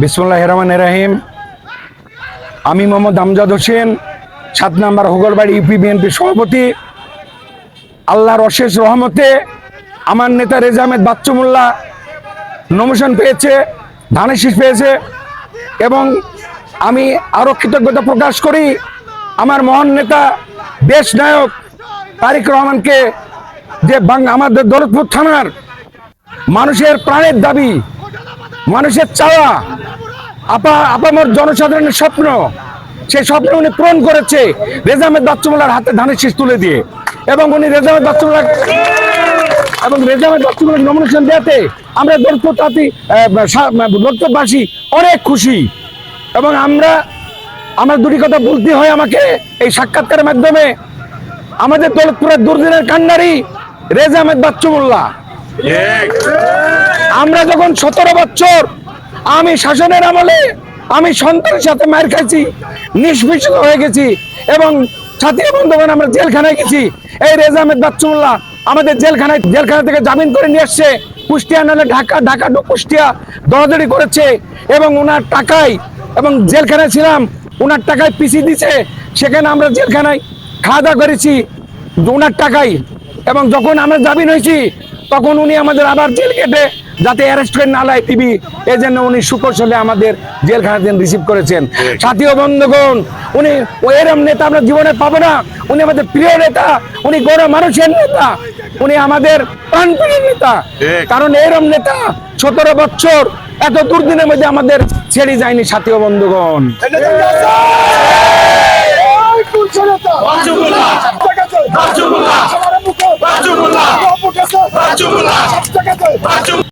বিসমুল্লাহ রহমান রাহিম। আমি মোহাম্মদ আমজাদ হোসেন, সাত নাম্বার হোগলবাড়ি ইউপি বিএনপি সভাপতি। আল্লাহর অশেষ রহমতে আমার নেতা রেজা আহমেদ বাচ্চু মোল্লা নমিশন পেয়েছে, ধানের শীষ পেয়েছে এবং আমি আরও কৃতজ্ঞতা প্রকাশ করি আমার মহান নেতা, দেশ নায়ক তারিক রহমানকে যে বাং আমাদের দৌলতপুর থানার মানুষের প্রাণের দাবি, মানুষের চাওয়া, আপা, আপামর জনসাধারণের স্বপ্ন সেই স্বপ্ন উনি পূরণ করেছে রেজামের বাচ্চুমোলার হাতে ধানের শীষ তুলে দিয়ে। এবং উনি রেজামের বাচ্চুমোলার এবং রেজামের বাচ্চুমোলার নমিনেশন দেওয়াতে আমরা দর্পতাতি দর্পবাসী অনেক খুশি। এবং আমরা, আমার দুটি কথা বলতে হয় আমাকে এই সাক্ষাৎকারের মাধ্যমে। আমাদের দৌলতপুরের দুর্দিনের কান্নারি রেজা আহমেদ বাচ্চু মোল্লা আমরা যখন সতেরো বছর আমি শাসনের আমলে আমি সন্তানের সাথে মার খাইছি, নিষ্পিষিত হয়ে গেছি এবং সাথী বন্ধুগণ, আমরা জেলখানায় গেছি। এই রেজা আহমেদ বাচ্চুল্লাহ আমাদের জেলখানায়, জেলখানা থেকে জামিন করে নিয়ে আসছে। কুষ্টিয়া নাহলে ঢাকা ঢাকা টু কুষ্টিয়া দৌড়াদৌড়ি করেছে এবং ওনার টাকায়, এবং জেলখানায় ছিলাম, ওনার টাকায় পিসি দিছে। সেখানে আমরা জেলখানায় খাওয়া দাওয়া করেছি, ওনার টাকায়। এবং যখন আমরা জামিন হয়েছি তখন উনি আমাদের আবার জেল কেটে যাতে অ্যারেস্ট করে না লাই টিভি এই জন্য উনি সুকৌশলে আমাদের জেলখানাতে রিসিভ করেছেন। সাথী ও বন্ধুগণ উনি এরম নেতা আমরা জীবনে পাবো না। উনি আমাদের প্রিয় নেতা উনি গৌরব মানুষের নেতা উনি আমাদের প্রাণপ্রিয় নেতা। কারণ এরম নেতা সতেরো বছর এত দুর্দিনের মধ্যে আমাদের ছেড়ে যায়নি সাথী ও বন্ধুগণ। macho